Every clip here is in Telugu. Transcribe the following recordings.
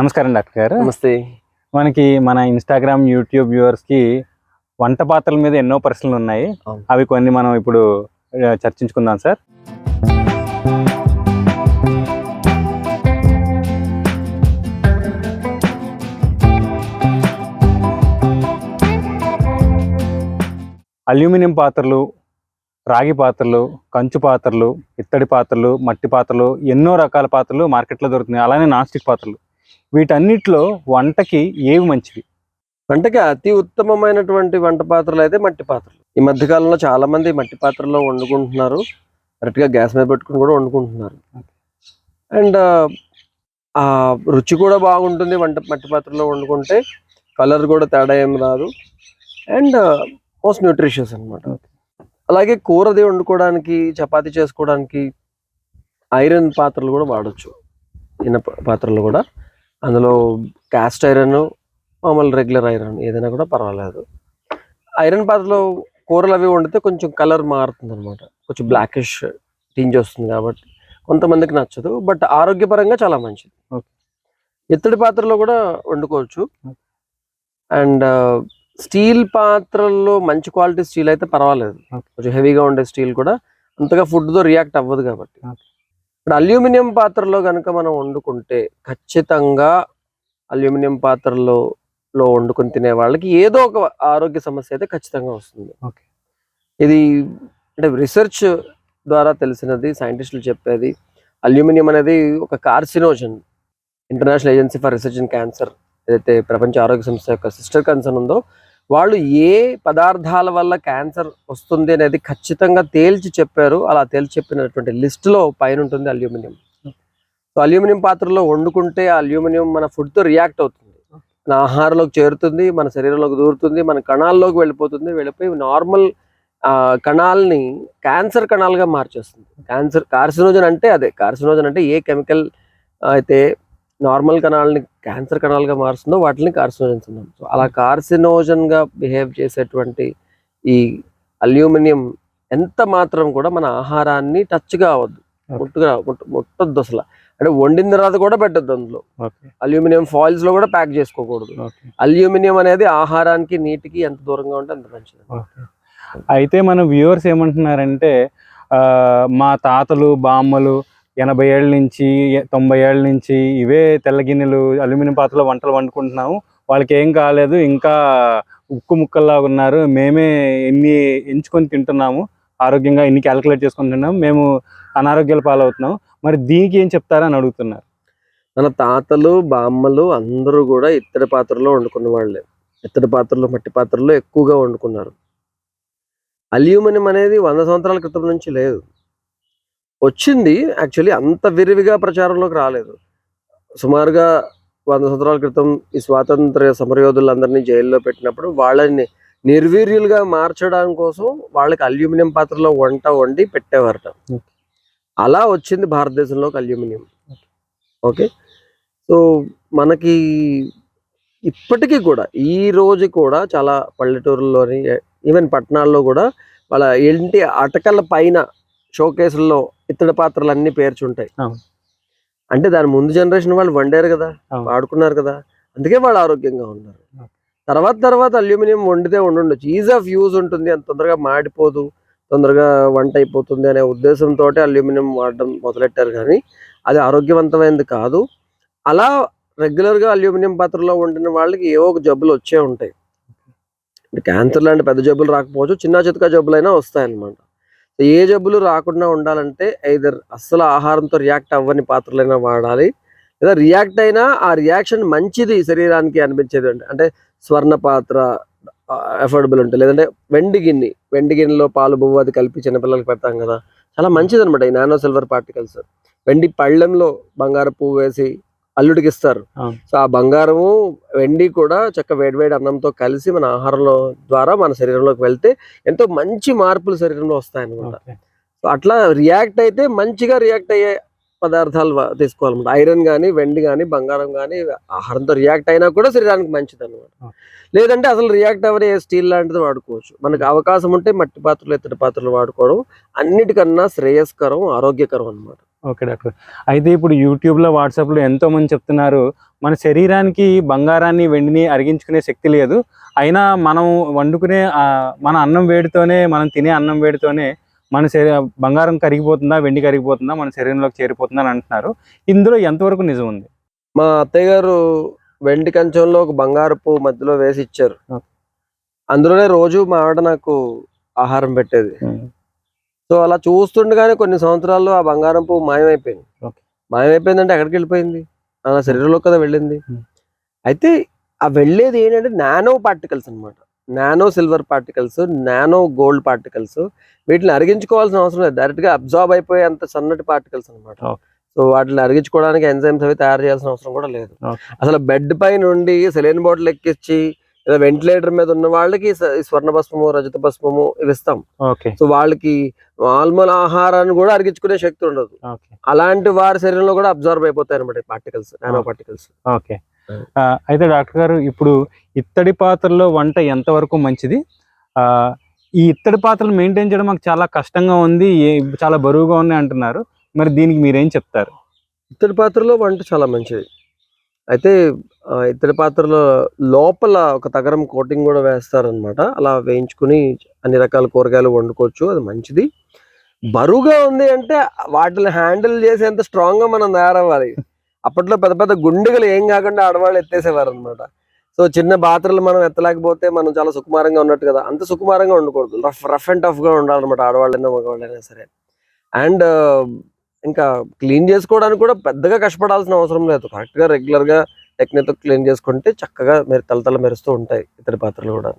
నమస్కారం డాక్టర్ గారు. నమస్తే. మనకి మన ఇన్స్టాగ్రామ్ యూట్యూబ్ వ్యూవర్స్కి వంట పాత్రల మీద ఎన్నో ప్రశ్నలు ఉన్నాయి. అవి కొన్ని మనం ఇప్పుడు చర్చించుకుందాం సార్. అల్యూమినియం పాత్రలు రాగి పాత్రలు కంచు పాత్రలు ఇత్తడి పాత్రలు మట్టి పాత్రలు ఎన్నో రకాల పాత్రలు మార్కెట్లో దొరుకుతున్నాయి. అలానే నాన్ స్టిక్ పాత్రలు. వీటన్నిటిలో వంటకి ఏవి మంచివి? వంటకి అతి ఉత్తమమైనటువంటి వంట పాత్రలు అయితే మట్టి పాత్రలు. ఈ మధ్య కాలంలో చాలా మంది మట్టి పాత్రల్లో వండుకుంటున్నారు. కరెక్ట్గా గ్యాస్ మీద పెట్టుకుని కూడా వండుకుంటున్నారు. అండ్ ఆ రుచి కూడా బాగుంటుంది వంట మట్టి పాత్రలో వండుకుంటే. కలర్ కూడా తేడా ఏం రాదు. అండ్ మోస్ట్ న్యూట్రిషియస్ అన్నమాట. అలాగే కూరది వండుకోవడానికి చపాతీ చేసుకోవడానికి ఐరన్ పాత్రలు కూడా వాడచ్చు. ఇనప పాత్రలు కూడా. అందులో క్యాస్ట్ ఐరన్ మామూలు రెగ్యులర్ ఐరన్ ఏదైనా కూడా పర్వాలేదు ఐరన్ పాత్రలో కూరలు అవి వండితే కొంచెం కలర్ మారుతుంది అనమాట కొంచెం బ్లాకిష్ టింజ్ వస్తుంది కాబట్టి కొంతమందికి నచ్చదు బట్ ఆరోగ్యపరంగా చాలా మంచిది. ఇత్తడి పాత్రలో కూడా వండుకోవచ్చు. అండ్ స్టీల్ పాత్రల్లో మంచి క్వాలిటీ స్టీల్ అయితే పర్వాలేదు. కొంచెం హెవీగా ఉండే స్టీల్ కూడా అంతగా ఫుడ్తో రియాక్ట్ అవ్వదు కాబట్టి. ఇప్పుడు అల్యూమినియం పాత్రలో కనుక మనం వండుకుంటే ఖచ్చితంగా అల్యూమినియం పాత్రలో లో వండుకొని తినే వాళ్ళకి ఏదో ఒక ఆరోగ్య సమస్య అయితే ఖచ్చితంగా వస్తుంది Okay. ఇది అంటే రీసెర్చ్ ద్వారా తెలిసినది సైంటిస్టులు చెప్పేది అల్యూమినియం అనేది ఒక carcinogen International Agency for Research in Cancer ఏదైతే ప్రపంచ ఆరోగ్య సంస్థ యొక్క సిస్టర్ కన్సర్న్ ఉందో వాళ్ళు ఏ పదార్థాల వల్ల క్యాన్సర్ వస్తుంది అనేది ఖచ్చితంగా తేల్చి చెప్పారు. అలా తేల్చి చెప్పినటువంటి లిస్టులో పైన ఉంటుంది అల్యూమినియం సో అల్యూమినియం పాత్రలో వండుకుంటే ఆ అల్యూమినియం మన ఫుడ్తో రియాక్ట్ అవుతుంది. మన ఆహారంలోకి చేరుతుంది మన శరీరంలోకి దూరుతుంది మన కణాల్లోకి వెళ్ళిపోతుంది వెళ్ళిపోయి నార్మల్ కణాలని క్యాన్సర్ కణాలుగా మార్చేస్తుంది. క్యాన్సర్ కార్సినోజన్ అంటే అదే. కార్సినోజన్ అంటే ఏ కెమికల్ అయితే నార్మల్ కణాలని క్యాన్సర్ కణాలుగా మారుస్తుందో వాటిని కార్సినోజన్స్ ఉన్నాం సో అలా కార్సినోజన్గా బిహేవ్ చేసేటువంటి ఈ అల్యూమినియం ఎంత మాత్రం కూడా మన ఆహారాన్ని టచ్ కావద్దు ముట్టుగా ముట్ట ముట్టద్దు అసలు. అంటే వండిన తర్వాత కూడా పెట్టద్దు అందులో. అల్యూమినియం ఫాయిల్స్లో కూడా ప్యాక్ చేసుకోకూడదు. అల్యూమినియం అనేది ఆహారానికి నీటికి ఎంత దూరంగా ఉంటే అంత మంచిది. అయితే మన వ్యూవర్స్ ఏమంటున్నారంటే మా తాతలు బామ్మలు ఎనభై ఏళ్ళ నుంచి తొంభై ఏళ్ళ నుంచి ఇవే తెల్ల గిన్నెలు అల్యూమినియం పాత్రలో వంటలు వండుకుంటున్నాము. వాళ్ళకి ఏం కాలేదు ఇంకా ఉక్కు ముక్కల్లాగా ఉన్నారు. మేమే ఎన్ని ఎంచుకొని తింటున్నాము ఆరోగ్యంగా ఎన్ని క్యాలిక్యులేట్ చేసుకొని తిన్నాము మేము అనారోగ్యాల పాలవుతున్నాం మరి దీనికి ఏం చెప్తారని అడుగుతున్నారు. మన తాతలు బామ్మలు అందరూ కూడా ఇత్తడి పాత్రలో వండుకున్న వాళ్ళే. ఇత్తడి పాత్రలు మట్టి పాత్రలో ఎక్కువగా వండుకున్నారు. అల్యూమినియం అనేది వంద సంవత్సరాల క్రితం నుంచి లేదు. వచ్చింది. యాక్చువల్లీ అంత విరివిగా ప్రచారంలోకి రాలేదు. సుమారుగా వంద సంవత్సరాల క్రితం ఈ స్వాతంత్ర సమరయోధులందరినీ జైల్లో పెట్టినప్పుడు వాళ్ళని నిర్వీర్యులుగా మార్చడం కోసం వాళ్ళకి అల్యూమినియం పాత్రలో వంట వండి పెట్టేవారట. అలా వచ్చింది భారతదేశంలోకి అల్యూమినియం. ఓకే. సో మనకి ఇప్పటికీ కూడా ఈ రోజు కూడా చాలా పల్లెటూరుల్లోని ఈవెన్ పట్టణాల్లో కూడా వాళ్ళ ఇంటి అటకల పైన షోకేసుల్లో ఇత్తడి పాత్రలు అన్ని పేర్చుంటాయి. అంటే దాని ముందు జనరేషన్ వాళ్ళు వండారు కదా. వాడుకున్నారు కదా అందుకే వాళ్ళు ఆరోగ్యంగా ఉన్నారు. తర్వాత తర్వాత అల్యూమినియం వండితే వండుండొచ్చు. ఈజ్ ఆఫ్ యూజ్ ఉంటుంది అంత తొందరగా మాడిపోదు తొందరగా వంట అయిపోతుంది అనే ఉద్దేశంతో అల్యూమినియం వాడడం మొదలెట్టారు కానీ అది ఆరోగ్యవంతమైనది కాదు. అలా రెగ్యులర్గా అల్యూమినియం పాత్రలో వండిన వాళ్ళకి ఏవో ఒక జబ్బులు వచ్చే ఉంటాయి. క్యాన్సర్ లాంటి పెద్ద జబ్బులు రాకపోవచ్చు చిన్న చితక జబ్బులైనా వస్తాయన్నమాట. ఏ జబ్బులు రాకుండా ఉండాలంటే ఐదర్ అస్సలు ఆహారంతో రియాక్ట్ అవ్వని పాత్రలైనా వాడాలి. లేదా రియాక్ట్ అయినా ఆ రియాక్షన్ మంచిది శరీరానికి అనిపించేది అంటే అంటే స్వర్ణ పాత్ర అఫోర్డబుల్ ఉంటుంది లేదంటే వెండి గిన్నె వెండి గిన్నెలో పాలు బువ్వ అది కలిపి చిన్నపిల్లలకి పెడతాం కదా. చాలా మంచిది అనమాట ఈ నానో సిల్వర్ పార్టికల్స్. వెండి పళ్ళెంలో బంగారు పువ్వు వేసి అల్లుడికి ఇస్తారు అవును. సో ఆ బంగారము వెండి కూడా చక్క వేడివేడి అన్నంతో కలిసి మన ఆహారంలో ద్వారా మన శరీరంలోకి వెళ్తే ఎంతో మంచి మార్పులు శరీరంలో వస్తాయన్నమాట. సో అట్లా రియాక్ట్ అయితే మంచిగా రియాక్ట్ అయ్యే పదార్థాలు తీసుకోవాలన్నమాట. ఐరన్ కానీ వెండి కానీ బంగారం కానీ ఆహారంతో రియాక్ట్ అయినా కూడా శరీరానికి మంచిది అనమాట. లేదంటే అసలు రియాక్ట్ అవ్వని ఏ స్టీల్ లాంటిది వాడుకోవచ్చు. మనకు అవకాశం ఉంటే మట్టి పాత్రలు ఇత్తడి పాత్రలు వాడుకోవడం అన్నిటికన్నా శ్రేయస్కరం ఆరోగ్యకరం అన్నమాట. ఓకే డాక్టర్ అయితే ఇప్పుడు యూట్యూబ్లో వాట్సాప్లో ఎంతో మంది చెప్తున్నారు మన శరీరానికి బంగారాన్ని వెండిని అరిగించుకునే శక్తి లేదు. అయినా మనం వండుకునే మన అన్నం వేడితోనే మనం తినే అన్నం వేడితోనే మన శరీ బంగారం కరిగిపోతుందా వెండి కరిగిపోతుందా మన శరీరంలోకి చేరిపోతుందా అని అంటున్నారు. ఇందులో ఎంతవరకు నిజం ఉంది? మా అత్తయ్య గారు వెండి కంచంలో ఒక బంగారపు మధ్యలో వేసి ఇచ్చారు. అందులోనే రోజు మా ఆవిడ నాకు ఆహారం పెట్టేది. సో అలా చూస్తుండగానే కొన్ని సంవత్సరాల్లో ఆ బంగారం పువ్వు మాయమైపోయింది. మాయమైపోయిందంటే ఎక్కడికి వెళ్ళిపోయింది నా శరీరంలో కదా వెళ్ళింది. అయితే ఆ వెళ్ళేది ఏంటంటే నానో పార్టికల్స్ అన్నమాట nano silver particles nano gold particles వీటిని అరిగించుకోవాల్సిన అవసరం లేదు డైరెక్ట్గా అబ్జార్బ్ అయిపోయే అంత సన్నటి పార్టికల్స్ అన్నమాట Okay. సో వాటిని అరిగించుకోవడానికి ఎంజైమ్స్ అవి తయారు చేయాల్సిన అవసరం కూడా లేదు. అసలు బెడ్ పై నుండి సెలైన్ బాటిల్ ఎక్కించి లేదా వెంటిలేటర్ మీద ఉన్న వాళ్ళకి స్వర్ణ భస్మము రజత భస్మము ఇవి ఇస్తాం ఓకే. సో వాళ్ళకి నార్మల్ ఆహారాన్ని కూడా అరిగించుకునే శక్తి ఉండదు. అలాంటి వారి శరీరంలో కూడా అబ్జర్వ్ అయిపోతాయి అనమాట పార్టికల్స్ నానో పార్టికల్స్ ఓకే. అయితే డాక్టర్ గారు ఇప్పుడు ఇత్తడి పాత్రలో వంట ఎంతవరకు మంచిది? ఆ, ఈ ఇత్తడి పాత్రలు మెయింటైన్ చేయడం మాకు చాలా కష్టంగా ఉంది చాలా బరువుగా ఉన్నాయి అంటున్నారు. మరి దీనికి మీరేం చెప్తారు? ఇత్తడి పాత్రలో వంట చాలా మంచిది. అయితే ఇత్తడి పాత్రలో లోపల ఒక తగరం కోటింగ్ కూడా వేస్తారనమాట అలా వేయించుకుని అన్ని రకాల కూరగాయలు వండుకోవచ్చు అది మంచిది. బరువుగా ఉంది అంటే వాటిని హ్యాండిల్ చేసేంత స్ట్రాంగ్గా మనం తయారవ్వాలి. అప్పట్లో పెద్ద పెద్ద గుండెలు ఏం కాకుండా ఆడవాళ్ళు ఎత్తేసేవారు అనమాట సో చిన్న పాత్రలు మనం ఎత్తలేకపోతే మనం చాలా సుకుమారంగా ఉన్నట్టు కదా. అంత సుకుమారంగా ఉండకూడదు. రఫ్ రఫ్ అండ్ టఫ్గా ఉండాలన్నమాట ఆడవాళ్ళైనా మగవాళ్ళైనా సరే. అండ్ ఇంకా క్లీన్ చేసుకోవడానికి కూడా పెద్దగా కష్టపడాల్సిన అవసరం లేదు. కరెక్ట్గా గా రెగ్యులర్గా టెక్నిక్ క్లీన్ చేసుకుంటే చక్కగా మీరు తలతల మెరుస్తూ ఉంటాయి ఇతర పాత్రలు కూడా.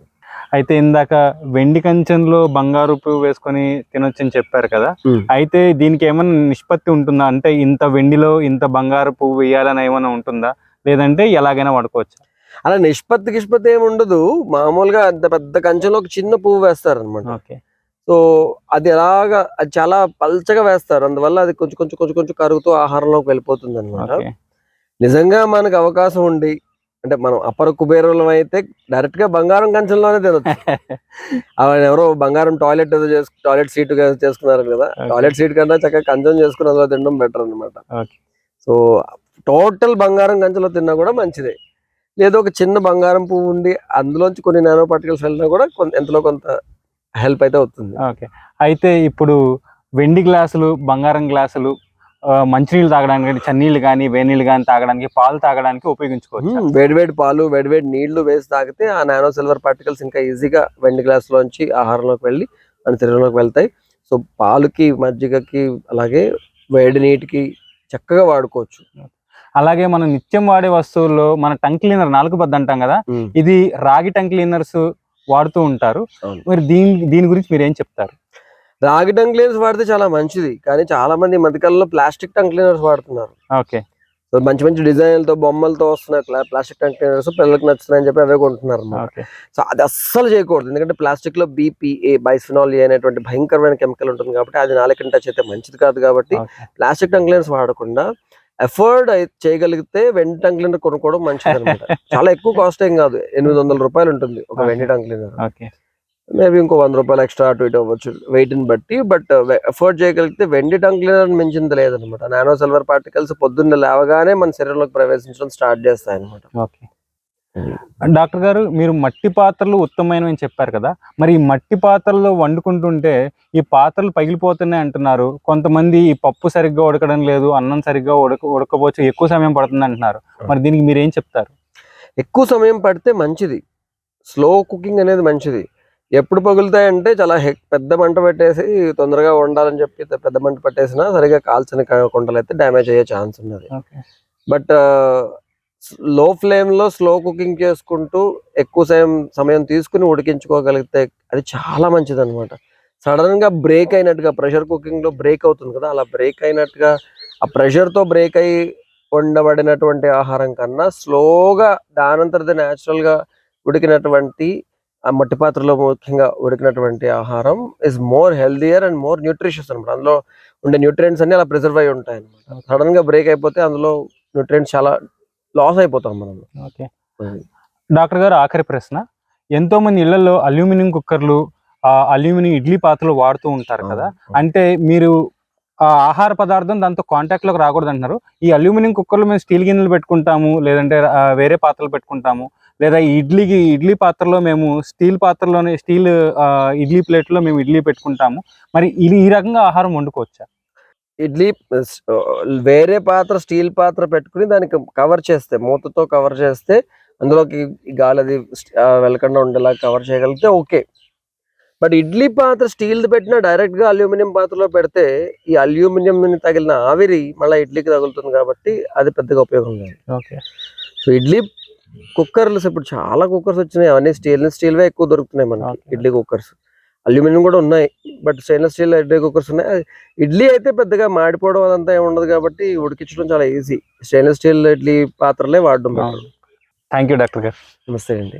అయితే ఇందాక వెండి కంచంలో బంగారు పువ్వు వేసుకొని తినొచ్చని చెప్పారు కదా. అయితే దీనికి ఏమైనా నిష్పత్తి ఉంటుందా? అంటే ఇంత వెండిలో ఇంత బంగారు పువ్వు వేయాలని ఏమైనా ఉంటుందా? లేదంటే ఎలాగైనా వాడుకోవచ్చు? అలా నిష్పత్తి గిష్పత్తి ఏమి ఉండదు. మామూలుగా అంత పెద్ద కంచెంలో ఒక చిన్న పువ్వు వేస్తారు అనమాట ఓకే. సో అది ఎలాగా అది చాలా పల్చగా వేస్తారు. అందువల్ల అది కొంచెం కొంచెం కొంచెం కొంచెం కరుగుతూ ఆహారంలోకి వెళ్ళిపోతుంది అనమాట నిజంగా మనకు అవకాశం ఉండి అంటే మనం అపర కుబేరులం అయితే డైరెక్ట్గా బంగారం కంచెంలోనే తినొచ్చు. ఆయన ఎవరో బంగారం టాయిలెట్ ఏదో చేసు టాయిలెట్ సీట్ చేసుకున్నారు కదా. టాయిలెట్ సీట్ కన్నా చక్కగా కంచం చేసుకుని అందులో తినడం బెటర్ అనమాట. సో టోటల్ బంగారం కంచెలో తిన్నా కూడా మంచిదే. లేదా ఒక చిన్న బంగారం పువ్వు ఉండి అందులోంచి కొన్ని నానో పార్టికల్స్ వెళ్ళినా కూడా కొంత ఎంతలో కొంత హెల్ప్ అయితే అవుతుంది. ఓకే. అయితే ఇప్పుడు వెండి గ్లాసులు బంగారం గ్లాసులు మంచినీళ్ళు తాగడానికి కానీ చన్నీళ్ళు కానీ వేనీళ్ళు కానీ తాగడానికి పాలు తాగడానికి ఉపయోగించుకోవచ్చు. వేడివేడి పాలు వేడివేడి నీళ్ళు వేసి తాగితే ఆ నానో సిల్వర్ పార్టికల్స్ ఇంకా ఈజీగా వెండి గ్లాస్ లోంచి ఆహారంలోకి వెళ్ళి మన శరీరంలోకి వెళ్తాయి సో పాలుకి మజ్జిగకి అలాగే వేడి నీటికి చక్కగా వాడుకోవచ్చు అలాగే మనం నిత్యం వాడే వస్తువుల్లో మన టంగ్ క్లీనర్ నాలుగు బద్ద అంటాం కదా. ఇది రాగి టంగ్ క్లీనర్స్ వాడుతూ ఉంటారు. మరి దీని దీని గురించి మీరు ఏం చెప్తారు రాగి టంగ్ క్లీనర్స్ వాడితే చాలా మంచిది. కానీ చాలా మంది మధ్యకాలంలో ప్లాస్టిక్ టంగ్ క్లీనర్స్ వాడుతున్నారు. ఓకే. సో మంచి మంచి డిజైన్లతో బొమ్మలతో వస్తున్నాయి ప్లా- ప్లాస్టిక్ టంగ్ క్లీనర్స్ పిల్లలకు నచ్చుతున్నాయని చెప్పి అవే కొంటున్నారు అన్నమాట సో అది అస్సలు చేయకూడదు. ఎందుకంటే ప్లాస్టిక్లో బీపీఏ బైస్ఫినాల్ ఏ అనేటువంటి భయంకరమైన కెమికల్ ఉంటుంది కాబట్టి అది నాలుగు టచ్ అయితే మంచిది కాదు కాబట్టి. ప్లాస్టిక్ టంగ్ క్లీనర్స్ వాడకుండా ఎఫర్డ్ చేయగలిగితే వెండి టంగ్ క్లీనర్ కొనుక్కోవడం మంచిది అనమాట చాలా ఎక్కువ కాస్ట్ ఏం కాదు. ఎనిమిది వందల రూపాయలు ఉంటుంది ఒక వెండి టంగ్ క్లీనర్. ఓకే. మేబీ ఇంకో వంద రూపాయలు ఎక్స్ట్రా అటు ఇటు అవ్వచ్చు వెయిట్ని బట్టి బట్ ఎఫర్డ్ చేయగలిగితే వెండి టంగ్ క్లీనర్ మించింది లేదనమాట. నానో సిల్వర్ పార్టికల్స్ పొద్దున్న లేవగానే మన శరీరంలోకి ప్రవేశించడం స్టార్ట్ చేస్తాయి అనమాట ఓకే డాక్టర్ గారు మీరు మట్టి పాత్రలు ఉత్తమమైనవి అని చెప్పారు కదా మరి ఈ మట్టి పాత్రల్లో వండుకుంటుంటే ఈ పాత్రలు పగిలిపోతున్నాయి అంటున్నారు. కొంతమంది ఈ పప్పు సరిగ్గా ఉడకడం లేదు అన్నం సరిగ్గా ఉడక ఉడకపోవచ్చు ఎక్కువ సమయం పడుతుంది అంటున్నారు. మరి దీనికి మీరు ఏం చెప్తారు? ఎక్కువ సమయం పడితే మంచిది. స్లో కుకింగ్ అనేది మంచిది. ఎప్పుడు పగులుతాయంటే చాలా హె- పెద్ద మంట పెట్టేసి తొందరగా వండాలని చెప్పి పెద్ద మంట పెట్టేసినా సరిగా కాల్చిన కొండలు అయితే డ్యామేజ్ అయ్యే ఛాన్స్ ఉన్నది. బట్లో ఫ్లేమ్లో స్లో కుకింగ్ చేసుకుంటూ ఎక్కువ సమయం సమయం తీసుకుని ఉడికించుకోగలిగితే అది చాలా మంచిది అనమాట సడన్గా బ్రేక్ అయినట్టుగా ప్రెషర్ కుకింగ్లో బ్రేక్ అవుతుంది కదా అలా బ్రేక్ అయినట్టుగా ఆ ప్రెషర్తో బ్రేక్ అయి వండబడినటువంటి ఆహారం కన్నా స్లోగా దానంతరది గా ఉడికినటువంటి ఆ మట్టి పాత్రలో ముఖ్యంగా ఉడికినటువంటి ఆహారం is more healthier and more nutritious అనమాట అందులో ఉండే న్యూట్రియంట్స్ అన్ని అలా ప్రిజర్వ్ అయి ఉంటాయి అనమాట సడన్గా బ్రేక్ అయిపోతే అందులో న్యూట్రియంట్స్ చాలా లాస్ అయిపోతాం మనం. ఓకే. డాక్టర్ గారు ఆఖరి ప్రశ్న. ఎంతో మంది ఇళ్ళలో అల్యూమినియం కుక్కర్లు ఆ అల్యూమినియం ఇడ్లీ పాత్రలు వాడుతూ ఉంటారు కదా. అంటే మీరు ఆ, ఆహార పదార్థం దాంతో కాంటాక్ట్లోకి రాకూడదు అంటున్నారు. ఈ అల్యూమినియం కుక్కర్లో మేము స్టీల్ గిన్నెలు పెట్టుకుంటాము లేదంటే వేరే పాత్రలు పెట్టుకుంటాము. లేదా ఇడ్లీకి ఇడ్లీ పాత్రలో మేము స్టీల్ పాత్రలోనే స్టీల్ ఇడ్లీ ప్లేట్లో మేము ఇడ్లీ పెట్టుకుంటాము. మరి ఇది ఈ రకంగా ఆహారం వండుకోవచ్చా? ఇడ్లీ వేరే పాత్ర స్టీల్ పాత్ర పెట్టుకుని దానికి కవర్ చేస్తే మూతతో కవర్ చేస్తే అందులోకి గాలి అది వెళ్ళకుండా ఉండేలా కవర్ చేయగలిగితే ఓకే. బట్ ఇడ్లీ పాత్ర స్టీల్ పెట్టినా డైరెక్ట్గా అల్యూమినియం పాత్రలో పెడితే ఈ అల్యూమినియం తగిలిన ఆవిరి మళ్ళీ ఇడ్లీకి తగులుతుంది కాబట్టి అది పెద్దగా ఉపయోగం లేదు. ఓకే. సో ఇడ్లీ కుక్కర్లు ఇప్పుడు చాలా కుక్కర్స్ వచ్చినాయి. అవన్నీ స్టీల్ స్టీల్వే ఎక్కువ దొరుకుతున్నాయి మనకి. ఇడ్లీ కుక్కర్స్. అల్యూమినియం కూడా ఉన్నాయి but stainless steel idli cookers ఉన్నాయి. ఇడ్లీ అయితే పెద్దగా మాడిపోవడం అదంతా ఏమి ఉండదు కాబట్టి ఉడికించడం చాలా ఈజీ. స్టెయిన్లెస్ స్టీల్ ఇడ్లీ పాత్రలే వాడడం. థ్యాంక్ యూ డాక్టర్ గారు. నమస్తే అండి.